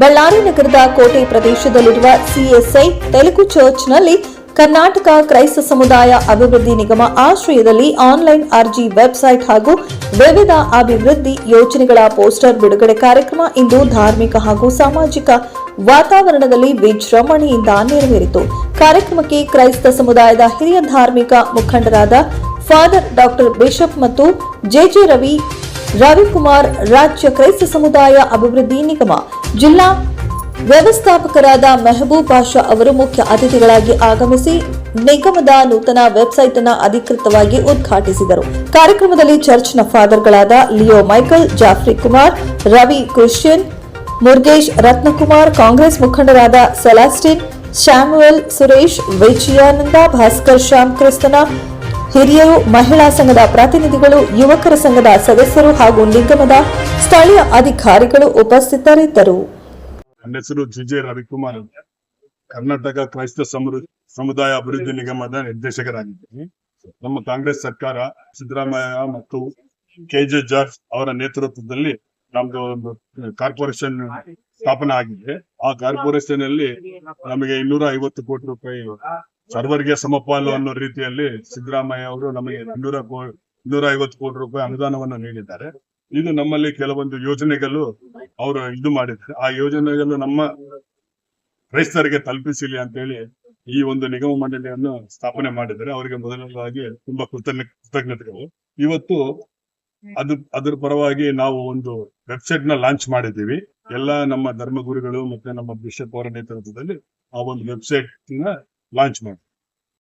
ಬಳ್ಳಾರಿ ನಗರದ ಕೋಟೆ ಪ್ರದೇಶದಲ್ಲಿರುವ ಸಿಎಸ್ಐ ತೆಲುಗು ಚರ್ಚ್ನಲ್ಲಿ ಕರ್ನಾಟಕ ಕ್ರೈಸ್ತ ಸಮುದಾಯ ಅಭಿವೃದ್ಧಿ ನಿಗಮ ಆಶ್ರಯದಲ್ಲಿ ಆನ್ಲೈನ್ ಅರ್ಜಿ ವೆಬ್ಸೈಟ್ ಹಾಗೂ ವಿವಿಧ ಅಭಿವೃದ್ಧಿ ಯೋಜನೆಗಳ ಪೋಸ್ಟರ್ ಬಿಡುಗಡೆ ಕಾರ್ಯಕ್ರಮ ಇಂದು ಧಾರ್ಮಿಕ ಹಾಗೂ ಸಾಮಾಜಿಕ ವಾತಾವರಣದಲ್ಲಿ ವಿಜೃಂಭಣೆಯಿಂದ ನೆರವೇರಿತು. ಕಾರ್ಯಕ್ರಮಕ್ಕೆ ಕ್ರೈಸ್ತ ಸಮುದಾಯದ ಹಿರಿಯ ಧಾರ್ಮಿಕ ಮುಖಂಡರಾದ ಫಾದರ್ ಡಾಕ್ಟರ್ ಬಿಷಪ್ ಮತ್ತು ಜೆಜೆ ರವಿ ರವಿಕುಮಾರ್ ರಾಜ್ಯ ಕ್ರೈಸ್ತ ಸಮುದಾಯ ಅಭಿವೃದ್ಧಿ ನಿಗಮ, ಜಿಲ್ಲಾ ವ್ಯವಸ್ಥಾಪಕರಾದ ಮೆಹಬೂಬ್ ಪಾಷಾ ಅವರು ಮುಖ್ಯ ಅತಿಥಿಗಳಾಗಿ ಆಗಮಿಸಿ ನಿಗಮದ ನೂತನ ವೆಬ್ಸೈಟ್ ಅನ್ನು ಅಧಿಕೃತವಾಗಿ ಉದ್ಘಾಟಿಸಿದರು. ಕಾರ್ಯಕ್ರಮದಲ್ಲಿ ಚರ್ಚ್ನ ಫಾದರ್ಗಳಾದ Leo Michael, Jeffrey Kumar, Ravi Christian, Murgesh Ratnakumar, Congress ಮುಖಂಡರಾದ ಸೆಲಾಸ್ಟಿನ್ ಶ್ಯಾಮುವೆಲ್ ಸುರೇಶ್, ವಿಜಯಾನಂದ, ಭಾಸ್ಕರ್, ಶ್ಯಾಮ್ ಕ್ರಿಸ್ತನ ಹಿರಿಯರು ಮಹಿಳಾ ಸಂಘದ ಪ್ರತಿನಿಧಿಗಳು, ಯುವಕರ ಸಂಘದ ಸದಸ್ಯರು ಹಾಗೂ ನಿಗಮದ ಸ್ಥಳೀಯ ಅಧಿಕಾರಿಗಳು ಉಪಸ್ಥಿತರಿದ್ದರು. ನನ್ನ ಹೆಸರು ಜಿಜೆ ರವಿಕುಮಾರ್ ಕರ್ನಾಟಕ ಕ್ರೈಸ್ತ ಸಮೃ, ಸಮುದಾಯ ಅಭಿವೃದ್ಧಿ ನಿಗಮದ ನಿರ್ದೇಶಕರಾಗಿದ್ದೀನಿ. ನಮ್ಮ ಕಾಂಗ್ರೆಸ್ ಸರ್ಕಾರ ಸಿದ್ದರಾಮಯ್ಯ ಮತ್ತು ಕೆ ಜೆ ಜಾರ್ಜ್ ಅವರ ನೇತೃತ್ವದಲ್ಲಿ ನಮ್ದು ಒಂದು ಕಾರ್ಪೊರೇಷನ್ ಸ್ಥಾಪನೆ ಆಗಿದೆ. ಆ ಕಾರ್ಪೊರೇಷನ್ ಅಲ್ಲಿ ನಮಗೆ ಇನ್ನೂರ ಐವತ್ತು ಕೋಟಿ ರೂಪಾಯಿ ಸರ್ವರ್ಗೆ ಸಮಪಾಲು ಅನ್ನೋ ರೀತಿಯಲ್ಲಿ ಸಿದ್ದರಾಮಯ್ಯ ಅವರು ನಮಗೆ ಇನ್ನೂರ ಇನ್ನೂರ ಐವತ್ತು ಕೋಟಿ ರೂಪಾಯಿ ಅನುದಾನವನ್ನು ನೀಡಿದ್ದಾರೆ. ಇದು ನಮ್ಮಲ್ಲಿ ಕೆಲವೊಂದು ಯೋಜನೆಗಳು ಅವರು ಇದು ಮಾಡಿದ್ದಾರೆ. ಆ ಯೋಜನೆಗಳು ನಮ್ಮ ಕ್ರೈಸ್ತರಿಗೆ ತಲುಪಿಸಲಿ ಅಂತ ಹೇಳಿ ಈ ಒಂದು ನಿಗಮ ಮಂಡಳಿಯನ್ನು ಸ್ಥಾಪನೆ ಮಾಡಿದ್ದಾರೆ. ಅವರಿಗೆ ಮೊದಲನೇದಾಗಿ ತುಂಬಾ ಕೃತಜ್ಞ ಕೃತಜ್ಞತೆಗಳು. ಇವತ್ತು ಅದು ಅದರ ಪರವಾಗಿ ನಾವು ಒಂದು ವೆಬ್ಸೈಟ್ನ ಲಾಂಚ್ ಮಾಡಿದ್ದೀವಿ. ಎಲ್ಲ ನಮ್ಮ ಧರ್ಮಗುರುಗಳು ಮತ್ತೆ ನಮ್ಮ ಬಿಷಪ್ ಅವರ ನೇತೃತ್ವದಲ್ಲಿ ಆ ಒಂದು ವೆಬ್ಸೈಟ್ನ ಲಾಂಚ್ ಮಾಡಿ